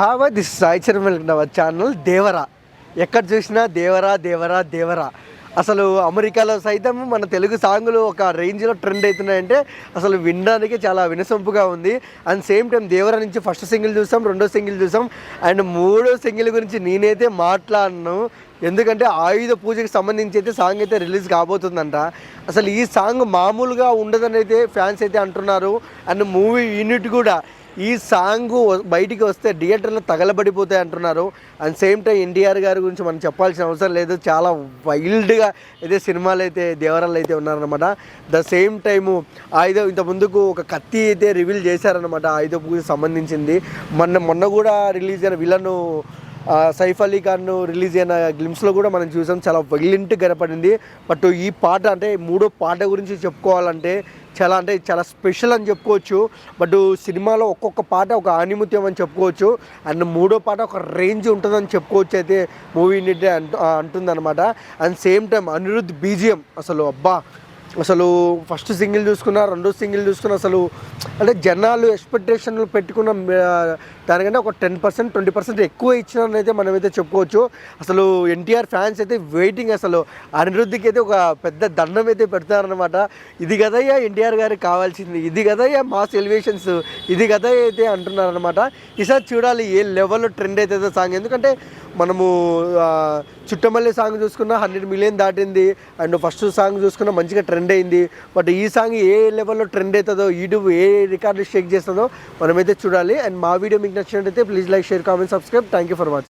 హే this Sai చర్మల్ our channel Devara. ఎక్కడ చూసినా దేవరా దేవరా దేవరా. అసలు అమెరికాలో సైతం మన తెలుగు సాంగులు ఒక రేంజ్లో ట్రెండ్ అవుతున్నాయంటే అసలు వినడానికి చాలా వినసొంపుగా ఉంది. అండ్ సేమ్ టైం దేవరా నుంచి ఫస్ట్ సింగిల్ చూసాం రెండో సింగిల్ చూసాం. అండ్ మూడో సింగిల్ గురించి నేనైతే మాట్లాడను. ఎందుకంటే ఆయుధ పూజకి సంబంధించి అయితే సాంగ్ అయితే రిలీజ్ కాబోతుందంట. అసలు ఈ సాంగ్ మామూలుగా ఉండదని అయితే ఫ్యాన్స్ అయితే అంటున్నారు. అండ్ మూవీ యూనిట్ కూడా ఈ సాంగ్ బయటికి వస్తే థియేటర్లో తగలబడిపోతాయి అంటున్నారు. అండ్ సేమ్ టైం ఎన్టీఆర్ గారి గురించి మనం చెప్పాల్సిన అవసరం లేదు. చాలా వైల్డ్గా అయితే సినిమాలు అయితే దేవరాలు అయితే ఉన్నారనమాట ద సేమ్ టైము ఆయుధం ఇంత ముందుకు ఒక కత్తి అయితే రివీల్ చేశారనమాట ఆయుధ పూజకు సంబంధించింది. మొన్న మొన్న కూడా రిలీజ్ అయిన విలను సైఫ్ అలీ ఖాన్ రిలీజ్ అయిన గ్లిమ్స్లో కూడా మనం చూసాం. చాలా వెల్లింటి గడపడింది బట్ ఈ పాట అంటే మూడో పాట గురించి చెప్పుకోవాలంటే చాలా అంటే చాలా స్పెషల్ అని చెప్పుకోవచ్చు. బట్ సినిమాలో ఒక్కొక్క పాట ఒక ఆనిముత్యం అని చెప్పుకోవచ్చు. అండ్ మూడో పాట ఒక రేంజ్ ఉంటుందని చెప్పుకోవచ్చు అయితే మూవీ యూనిట్ అంటు అంటుందన్నమాట. And same time Anirudh BGM. అసలు అబ్బా అసలు ఫస్ట్ సింగిల్ చూసుకున్నా రెండో సింగిల్ చూసుకున్నా అసలు అంటే జనాలు ఎక్స్పెక్టేషన్లు పెట్టుకున్న దానికంటే ఒక టెన్ పర్సెంట్ ట్వంటీ పర్సెంట్ ఎక్కువ ఇచ్చినారని అయితే మనమైతే చెప్పుకోవచ్చు. అసలు ఎన్టీఆర్ ఫ్యాన్స్ అయితే వెయిటింగ్ అసలు. అనిరుద్ధికి అయితే ఒక పెద్ద దండం అయితే పెడతారనమాట ఇది కదయ్యా ఎన్టీఆర్ గారికి కావాల్సింది ఇది కదయ్యా మాస్ ఎలివేషన్స్ ఇది కదయ్యా అయితే అంటున్నారనమాట ఈసారి చూడాలి ఏ లెవెల్లో ట్రెండ్ అయితే సాంగ్. ఎందుకంటే మనము చుట్టమల్లి సాంగ్ చూసుకున్న హండ్రెడ్ మిలియన్ దాటింది. అండ్ ఫస్ట్ సాంగ్ చూసుకున్న మంచిగా ట్రెండ్ అయింది. బట్ ఈ సాంగ్ ఏ లెవెల్లో ట్రెండ్ అవుతుందో యూట్యూబ్ ఏ రికార్డు షేక్ చేస్తుందో మనమైతే చూడాలి. అండ్ మా వీడియో మీకు నచ్చినట్టయితే please like share comment subscribe thank you for watching